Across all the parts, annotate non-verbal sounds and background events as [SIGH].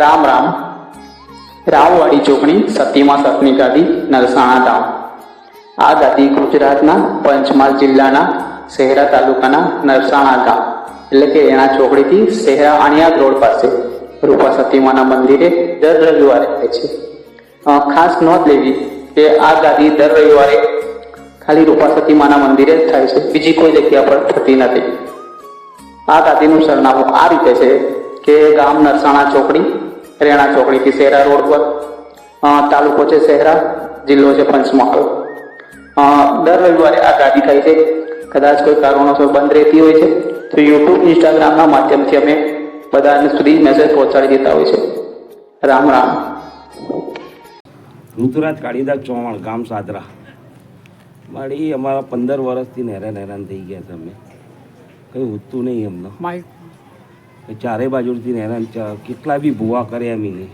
રામ રામ. રાવવાડી ચોકડી સતીમાં સતની ગાદી નરસાણા ગામ. આ ગાદી ગુજરાતના પંચમહાલ જિલ્લાના શહેરા તાલુકાના નરસાણા ગામ. એટલે કે એના ચોકડીથી શહેરા આણિયાદ રોડ પાસે રૂપા સતીમાના મંદિરે દર રવિવારે થાય છે. ખાસ નોંધ લેવી કે આ ગાદી દર રવિવારે ખાલી રૂપા સતીમાના મંદિરે જ થાય છે. બીજી કોઈ જગ્યા પર થતી નથી. આ ગાદીનું સરનામું આ રીતે છે કે ગામ નરસાણા ચોકડી રેણા ચોકડીથી શહેરા રોડ પર તાલુકો છે શહેરા જિલ્લો છે પંચમહાલ. અ, દર રવિવારે આ ગાદી થાય છે. કદાચ કોઈ કારણોસર બંધ રહેતી હોય છે તો યુટ્યુબ ઇન્સ્ટાગ્રામના માધ્યમથી અમે બધાને સુધી મેસેજ પહોંચાડી દેતા હોય છે. રામ રામ. ઋતુરાજ કાળીદાસ ચૌહાણ ગામ સાદરા. મારી અમારા પંદર વર્ષથી નેરા નેરાન થઈ ગયા છે અમે. કંઈ ઉઠતું નહીં એમને. ચારે બાજુથી હેરાન ચ- કેટલા બી ભૂવા કર્યા એમ નહીં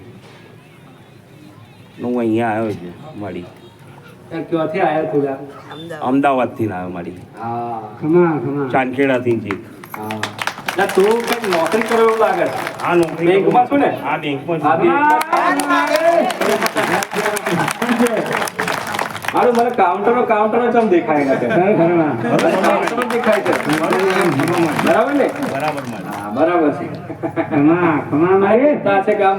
હું અહીંયા આવ્યો છું મારી ક્યાંથી અમદાવાદથી આવ્યો હા. ખમા ચાંદખેડાથી જ હા. ના તું કંઈક નોકરી કરો એવું લાગે છે? આ નોકરી બેંકમાં છું ને? આ બેંકમાં મારું મને કાઉન્ટરો કાઉન્ટરો ચમ દેખાય ના કાઉન્ટરો દેખાય છે. બરાબર ને? બરાબર હા બરાબર છે.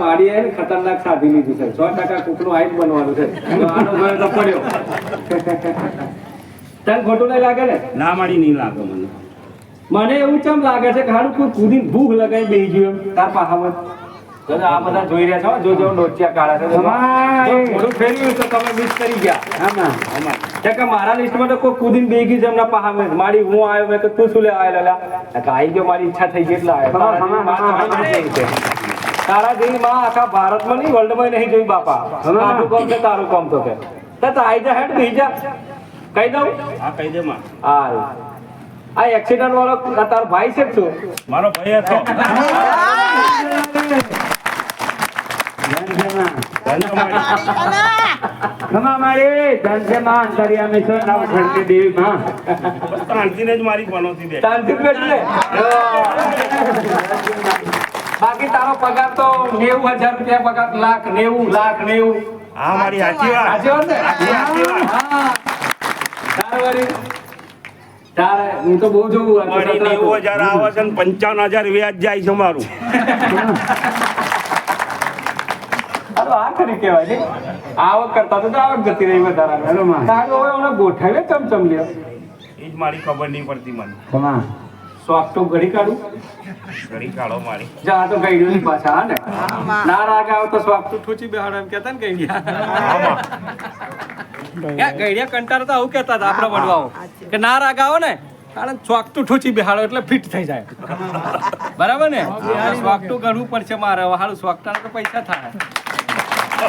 મારી. ને ખતરનાક સાધી લીધી છે. સો ટકા કૂકનું આઈટ બનવાનું છે. તો આનો તો પડ્યો. તને ખોટું નહીં લાગે ને? ના મારી નહીં લાગે મને. મને એવું ચમ લાગે છે કે હારું કોઈ કૂદીને ભૂખ લગાવી બેસી ગયું તાર પાહાવત આ બધા જોઈ રહ્યા છો? જો જો નોટિયા કાઢા છે જો ફેર્યું તો તમે મિસ કરી ગયા. અમારે છે કે મારા લિસ્ટમાં તો કોઈ કુદીન બેસી ગયું છે એમના પાહાવત મારી હું આવ્યો મેં તો તું શું લે આવેલો? લા આ આઈ ગયો મારી ઈચ્છા થઈ ગઈ એટલે આવ્યો તારા જેવી માં તો. તારા માં આખા ભારતમાં નહીં વર્લ્ડમાં નહીં જોઈ બાપા. આટલું કામ છે તારું કામ તો કે તો તો આઈ જા હેડ જા. કહી દઉં? આ કહી દે માં. આ એક્સિડન્ટ વાળો તારો ભાઈ છે કે શું? મારો ભાઈ હતો. ધન્ય મારી. શાંતિને જ મારી પનોતી દે શાંતિ બેઠ બાકી તારો પગાર તો નેવું હજાર રૂપિયા પગાર લાખ નેવું લાખ નેવું હા મારી સાચી વાત સાચી વાત ને સાચી વાત. હા. તારે વળી તારે હું તો બહુ જોઉં. નેવું હજાર આવે છે ને પંચાવન હજાર વ્યાજ જાય છે મારું તો આ ખરી કહેવાય ને આવક કરતા તો આવક જતી રહી વધારાની. તારું હવે હમણાં ગોઠવે ચમચમ લ્યો એ જ મારી ખબર નહીં પડતી મને. શોખ તો ઘડી કાઢું. ઘડી કાઢો મારી. જા તો ગઈડ્યું નહીં પાછા હા ને? ના રાગ આવ તો તો ઠૂચી બેહાડો એમ કહેતા ને ગઈડિયા. કંટાળો તો આવું કહેતા હતા આપણા વડવાઓ. કે ના રાગ આવો ને કારણ તો ઠૂચી બેહાડો એટલે ફિટ થઈ જાય. બરાબર ને? સ્વાગ તો પડશે મારે હવે હારું સ્વાગ તો પૈસા થાય. તો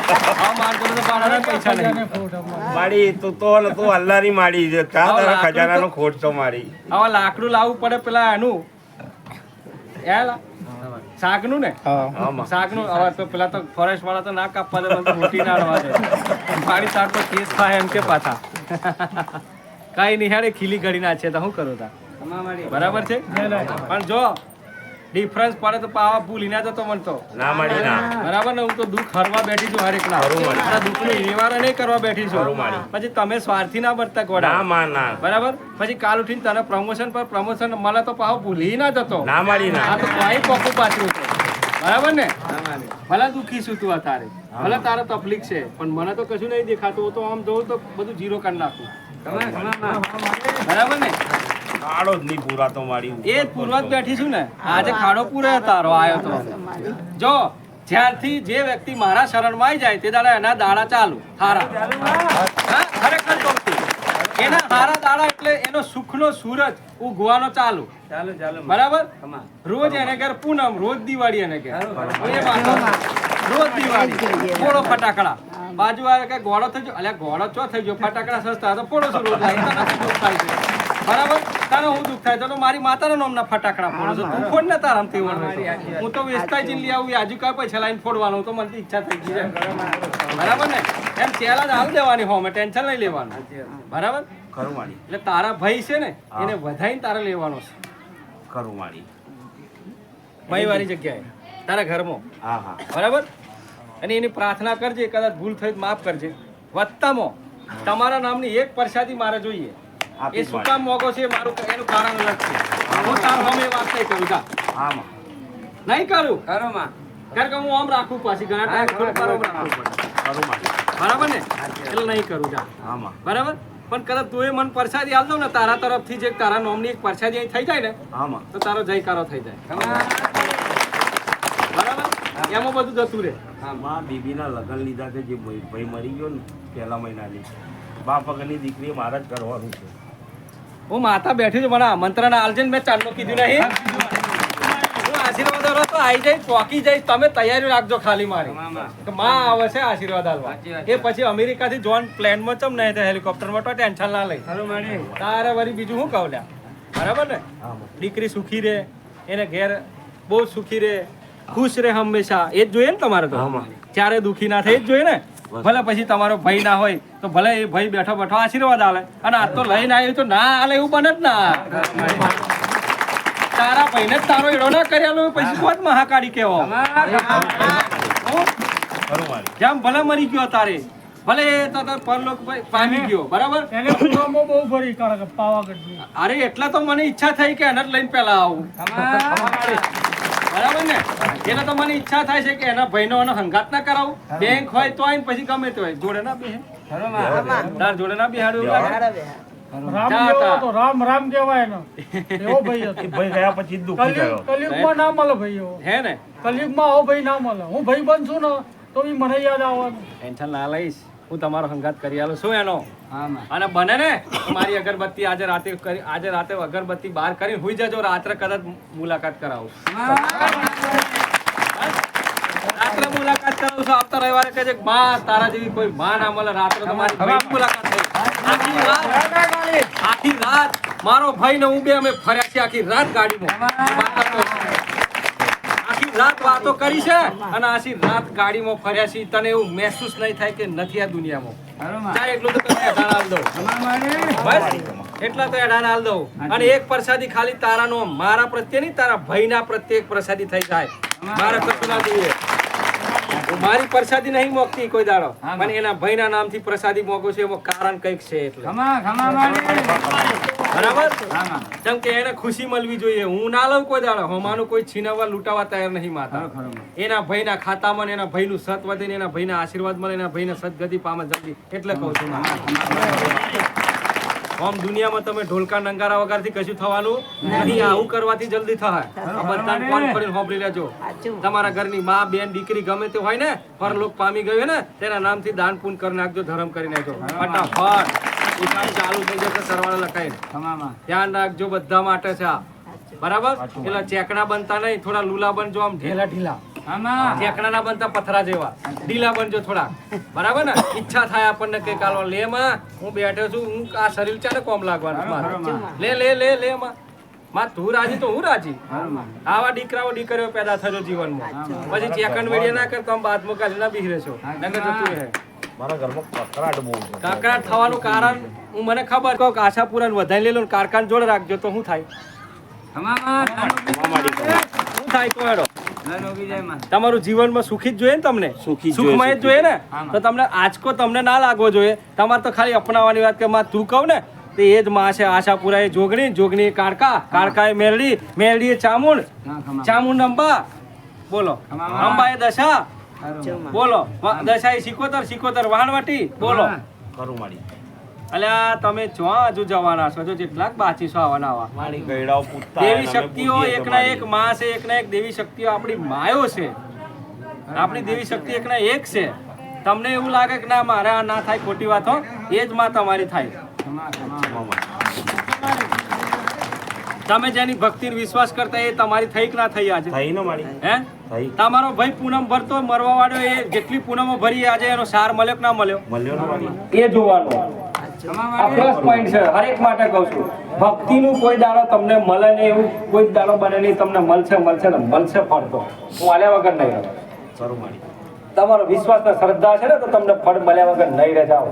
નહીં. તું તો ને તું અલ્લાહની મારી છે. કા તારા લાકડું ખજાનાનો ખોટ તો મારી? હવે લાકડું લાવવું પડે પેલા એનું. એ લા શાકનું ને? હવે તો પેલા તો ફોરેસ્ટ વાળા તો ના કાપવા દે તો મોટી ના દે. મારી શાક તો કેસ થાય એમ કે પાછા. કઈ નિહાળે ખીલી ઘડી ના છે તો શું કરું તા? બરાબર છે? પણ જો ડિફરન્સ પડે તો પાવા ભૂલી ના જતો મન તો ના માડી ના. બરાબર ને હું તો દુઃખ હરવા બેઠી છું હરેક ના. મારી. મારા દુઃખનું નિવારણ નહીં કરવા બેઠી છું. પછી તમે સ્વાર્થી ના બનતા ના ગોડા માં ના. બરાબર? પછી કાલ ઉઠીને તને પ્રમોશન પર પ્રમોશન મળે તો પાવા ભૂલી ના જતો. ના માડી ના. આ તો કોઈ પોકું પાછું છે. બરાબર ને? ભલે દુખી છું તું અત્યારે. ભલે તારે તકલીફ છે પણ મને તો કશું નહીં દેખાતું. તો આમ જોઉં તો બધું જીરો કરી નાખું. બરાબર ને? કાળો જ નહીં પૂરા તો મારી એ જ બેઠી છું ને. આજે ખાડો પૂરે તારો આવ્યો તો. જો જ્યારથી જે વ્યક્તિ મારા શરણમાં આવી જાય તે દાડા એના દાડા ચાલુ. હારા. ખરેખર કહું એના હારા દાડા એટલે એનો સુખનો સૂરજ ઉગવાનો ચાલુ. બરાબર? રોજ એને ઘેર પૂનમ રોજ દિવાળી એને ઘેર. રોજ દિવાળી. થોડો ફટાકડા. બાજુ આવે કે ગોળો થઈ ગયો? અલ્યા ગોળો ચો થઈ ગયો? ફટાકડા સસ્તા. તો ફોડો છું રોજ લાવી તને શું દુઃખ થાય છે બરાબર? તને હું દુઃખ થાય? તો મારી માતાના નામના ફટાકડા ફોડો છો. તું ફોડ ને તારામ તે હું તો વેચતા જ લઈ આવું આજુ કાંઈ પૈસા લાઈન ફોડવાનું તો મને ઈચ્છા થઈ ગઈ છે. બરાબર ને? એમ ચેલા જ હાલ દેવાની હોમે ટેન્શન નહીં લેવાનું. બરાબર? ખરું એટલે તારા ભાઈ છે ને એને વધાઈને તારે લેવાનો છે. ખરું ભાઈ વાળી જગ્યાએ તારા ઘરમાં. હા હા. બરાબર? અને એની પ્રાર્થના કરજે કદાચ ભૂલ થઈ માફ કરજે. વત્તામાં તમારા નામની એક પ્રસાદી મારે જોઈએ. એ શું કામ મોગો છે? મારું એનું કારણ અલગ છે. હું તાર હમે વાત નહીં કરું જા. હા માં નહીં કરું? કરો માં. કારણ કે હું આમ રાખું પાછી ઘણા ટાઈમ આમ રાખવું પડે. બરાબર ને? એટલે નહીં કરું જા. હા માં બરાબર? પણ કદાચ તું એ મન પરસાદી આલ દઉં ને તારા તરફથી જે તારા નોમની એક પરસાદી અહીં થઈ જાય ને હા માં તો તારો જયકારો થઈ જાય. બરાબર? એમાં બધું જતું રહે. માં બીબીના લગ્ન લીધા છે જે ભાઈ ભાઈ મરી ગયો ને પહેલા મહિનાની. બાપ વગરની દીકરી મારે જ કરવાનું છે. હું માતા બેઠી છું મને આમંત્રણ આલજે ને મેં ચાંદલો કીધું નહીં. હું આશીર્વાદ આલો તો આવી જઈશ ચોકી જઈશ. તમે તૈયારી રાખજો ખાલી મારી. કે માં આવે છે આશીર્વાદ આલવા એ પછી અમેરિકાથી જોન પ્લેનમાં ચમ નહીં હેલિકોપ્ટરમાં તો ટેન્શન ના લઈ. તારે વળી બીજું શું કહું લ્યા? બરાબર ને? દીકરી સુખી રહે એને ઘેર બહુ સુખી રહે ખુશ રહે હંમેશા. એ જ જોઈએ ને તમારે તો? ક્યારે દુખી ના થાય એ જ જોઈએ ને? ભલે પછી તમારો ભાઈ ના હોય તો ભલે એ ભાઈ બેઠો બેઠો આશીર્વાદ આલે. અને આ તો લઈને આવ્યું તો ના આલે એવું બને જ ના. તારા ભાઈને જ તારો એડો ના કરેલો પછી કોણ મહાકાળી કેવો જેમ ભલે મરી ગયો તારે ભલે એ તો પરલોક પામી ગયો બરાબર? એને બહુ ફરી પાવાગઢ અરે એટલા તો મને ઈચ્છા થઈ કે એને જ લઈને પેલા આવું. બરાબર ને? એટલે તો મને ઈચ્છા થાય છે કે એના ભાઈનો એનો હંગાત ના કરાવું. બેંક હોય તો આઈને પછી ગમે તે હોય જોડે ના બેહે. તાર જોડે ના બેહાડું રામ રામ રામ કહેવાય એનો. [LAUGHS] એવો ભાઈ ભાઈ ગયા પછી દુઃખી થયો. કલયુગમાં ના મળે ભાઈ હે ને? કલયુગમાં આવો ભાઈ ના મળે. હું ભાઈ બનશું ને તો મને યાદ આવવાનું. ટેન્શન ના લઈશ. હું તમારો હંગાત કરી આલું. છું એનો? હા અને બને ને? મારી અગરબત્તી આજે રાતે કરી આજે રાતે અગરબત્તી બહાર કરી હુઈ જજો. રાત્રે કદાચ મુલાકાત કરાવું. રાત્રે મુલાકાત કરાવું છું. આવતા રવિવારે કહે છે માં તારા જેવી કોઈ માં ના મળે. રાત્રે તમારી મુલાકાત થઈ. આખી રાત મારો ભાઈ ને હું બે અમે ફર્યા છીએ આખી રાત ગાડીમાં. રાત વાતો કરી છે અને આશી રાત ગાડીમાં ફર્યા છે તને એવું મહેસૂસ નહીં થાય કે નથી આ દુનિયામાં. ચાલ એટલું તો તમે અઢાર આલ દો મારી બસ એટલા તો અઢાર આલ દઉં. અને એક પ્રસાદી ખાલી તારાનો મારા પ્રત્યે નહીં તારા ભાઈના પ્રત્યે એક પ્રસાદી થઈ જાય. મારા કશું ના જોઈએ. મારી પ્રસાદી નહીં મોકતી કોઈ દાડો. પણ એના ભાઈના નામથી પ્રસાદી મોકું છે એમાં કારણ કંઈક છે એટલે. બરાબર? કેમ કે એને ખુશી મળવી જોઈએ. હું ના લઉં કોઈ દાડો. હોમાનું કોઈ છીનવવા લૂંટાવા તૈયાર નહીં માતા. એના ભાઈના ખાતામાં એના ભાઈનું સત વધે એના ભાઈના આશીર્વાદ મળે એના ભાઈને સદગતિ પામે જલ્દી. એટલે કહું છું આમ દુનિયામાં તમે ઢોલકા નંગારા વગરથી કશું થવાનું નહીં. આવું કરવાથી જલ્દી થાય. આ બધાને કરીને હોંભળી લેજો. તમારા ઘરની મા બેન દીકરી ગમે તે હોય ને પરલોક પામી ગયું ને તેના નામથી દાન પૂન કરી નાખજો ધર્મ કરી નાખજો. ફટાફટ. એ ચાલુ થઈ જશે સરવાળા લખાઈને ધ્યાન રાખજો બધા માટે છે આ. બરાબર? પેલા ચેકડા બનતા નહીં થોડા લુલા બનજો આમ. ઢીલા ઢીલા. ચેકડા ના બનતા પથરા જેવા. ઢીલા બનજો થોડા બરાબર ને? ઈચ્છા થાય આપણને કઈ કાલવા લે માં. હું બેઠો છું. હું આ શરીર ચાલે કોમ લાગવાનું? મારે. લે લે લે લે માં. માં તું રાજી તો હું રાજી? આવા દીકરાઓ દીકરીઓ પેદા થયો જીવનમાં. પછી ચેકન વેડિયા ના કરતો આમ બાદમાં કાઢી ના બિહરે છો. નકર જતું રહે. મારા ઘરમાં કકરાટ બહુ છે. કાકરાટ થવાનું કારણ હું મને ખબર કહો કે આશાપુરા વધારી લેલો ને કારખાન જોડે રાખજો તો શું થાય? શું તો તમારું જીવનમાં સુખી જ જોઈએ ને તમને? સુખી સુખમય જ જોઈએ, ને? તો તમને આજકો તમને ના લાગવો જોઈએ. તમારે તો ખાલી અપનાવવાની વાત કે માં તું કહું ને તે એ જ માં છે આશાપુરા એ જોગણી જોગણી કારકા કાળકા કાળકા એ મેરડી મેરડી એ ચામુંડ ચામુંડ અંબા. બોલો. અંબા એ દશા. બોલો દશાઈ સિકોતર સિકોતર વાહણવટી બોલો. ખરું મારી. અલ્યા તમે છો હજુ જવાના છો જો જેટલાક બાચી છો આવવાના આવા. દેવી શક્તિઓ એકના એક. માં છે એકના એક દેવી શક્તિઓ આપણી માયો છે. આપણી દેવી શક્તિ એકના એક છે. તમને એવું લાગે કે ના મારે આ ના થાય ખોટી વાત હો એ જ માં તમારી થાય. તમે જેની ભક્તિ વિશ્વાસ કરતા એ તમારી થઈ કે ના થઈ આજે? થઈ ને મારી. હે? તમારો ભાઈ પૂનમ ભરતો મરવા વાળો એ જેટલી પૂનમો ભરી આજે એનો સાર મળ્યો કે ના મળ્યો? એ જોવાનું. ખમા આ મારી પ્લસ પોઈન્ટ છે હરેક માટે કહું છું. ભક્તિનું કોઈ દાડો તમને મળે નહીં એવું કોઈ દાડો બને નહીં તમને મળશે મળશે ને મળશે ફળતો. હું આલ્યા વગર નહીં રહું. તમારો વિશ્વાસ ને શ્રદ્ધા છે ને તો તમને ફળ મળ્યા વગર નહીં રહે જાઓ.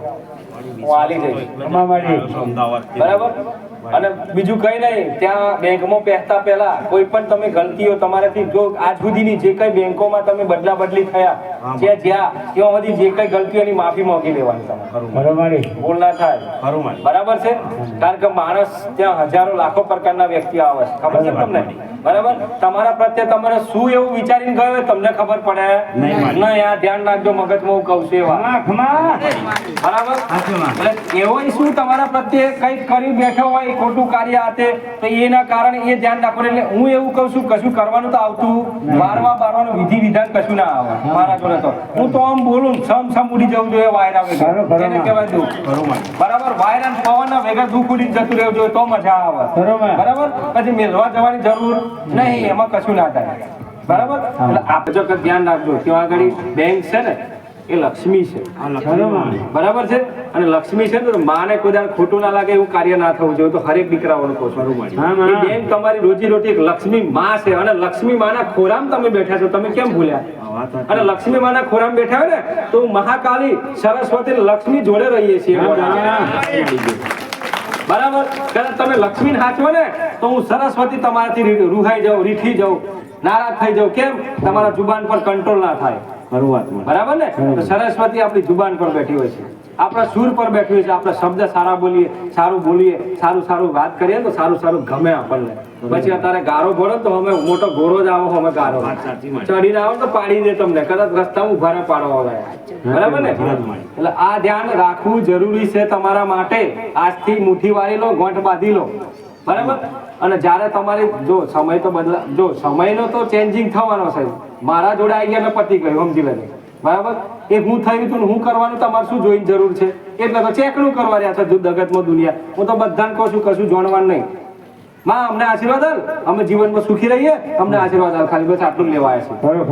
હું આલી જઈશ. બરાબર? અને બીજું કઈ નહીં ત્યાં બેંકમાં પહેતા પહેલા કોઈ પણ તમે ગલતીઓ તમારાથી જો આજ સુધીની જે કઈ બેંકોમાં તમે બદલા બદલી થયા જે જ્યાં ત્યાં બધી જે કઈ ગલતીઓની માફી માંગી લેવાની તમારે. બરોબર. ભૂલ ના થાય. બરાબર છે? કારણ કે માણસ ત્યાં હજારો લાખો પ્રકારના વ્યક્તિ આવે છે. ખબર છે તમને? બરાબર? તમારા પ્રત્યે તમારે શું એવું વિચારીને ગયો તમને ખબર પડે? ના યાર ધ્યાન રાખજો મગજમાં હું કહું છું એવા. બરાબર? એટલે એવો શું તમારા પ્રત્યે કંઈક કરી બેઠો હોય ખોટું કાર્ય હાથે તો એના કારણે એ ધ્યાન રાખો એટલે હું એવું કહું છું કશું કરવાનું તો આવતું બારવા બારવાનું વિધિ વિધાન કશું ના આવે. મારા જોડે તો. હું તો આમ બોલું સમ સમ ઉડી જવું જોઈએ વાયરા વગર. એને કહેવાય દુઃખ. બરાબર. વાયરા ને પવન ના ભેગા દુઃખ ઉડી જતું રહેવું જોઈએ તો મજા આવે. બરાબર. પછી મેળવા જવાની જરૂર નહીં એમાં કશું ના થાય. બરાબર? એટલે આપ જો ધ્યાન રાખજો. ત્યાં આગળ બેંક છે ને એ લક્ષ્મી છે. બરાબર છે? અને લક્ષ્મી છે ને માને કોઈ ખોટું ના લાગે એવું કાર્ય ના થવું જોઈએ. તો હરેક દીકરાઓને કહું છું બેન તમારી રોજી રોટી એક લક્ષ્મી માં છે અને લક્ષ્મી માના ખોરામ તમે બેઠા છો. તમે કેમ ભૂલ્યા? અને લક્ષ્મી માના ખોરામ બેઠા હોય ને તો મહાકાલી સરસ્વતી લક્ષ્મી જોડે રહીએ છીએ. બરાબર? કારણ તમે લક્ષ્મી હાચવો ને તો હું સરસ્વતી તમારાથી રૂહાઈ જાઉં રીઠી જાઉં નારાજ થઈ જાઉં. કેમ? તમારા જુબાન પર કંટ્રોલ ના થાય. વાત બરાબર ને? તો સરસ્વતી આપણી જુબાન પર બેઠી હોય છે. આપણા સુર પર બેઠી હોય છે. આપણે શબ્દ સારા બોલીએ સારું બોલીએ સારું સારું વાત કરીએ તો સારું સારું ગમે આપણને. પછી અત્યારે ગારો ભરો તો અમે મોટો ગોરો જ આવો અમે ગારો. ચડીને આવો તો પાડી દે તમને. કદાચ રસ્તા ઊભા ના પાડવા આવે બરાબર ને? એટલે આ ધ્યાન રાખવું જરૂરી છે તમારા માટે. આજથી મુઠ્ઠી વાળી લો ગોંઠ બાંધી લો. બરાબર? અને જ્યારે તમારી, જો સમય તો બદલા, જો સમયનો તો ચેન્જિંગ થવાનો છે. મારા જોડે આવી ગયા, મેં પતી ગયું સમજી લેજો. બરાબર? એ હું થયું હતું હું કરવાનું, તમારે શું જોઈને જરૂર છે? એટલે તો ચેકનું કરવા રહ્યા છે જગતમાં દુનિયા. હું તો બધાને કહું છું, કશું જાણવાનું નહીં. માં, અમને આશીર્વાદ અમે જીવનમાં સુખી રહીએ. અમને આશીર્વાદ ખાલી બસ આટલું લેવાય છે.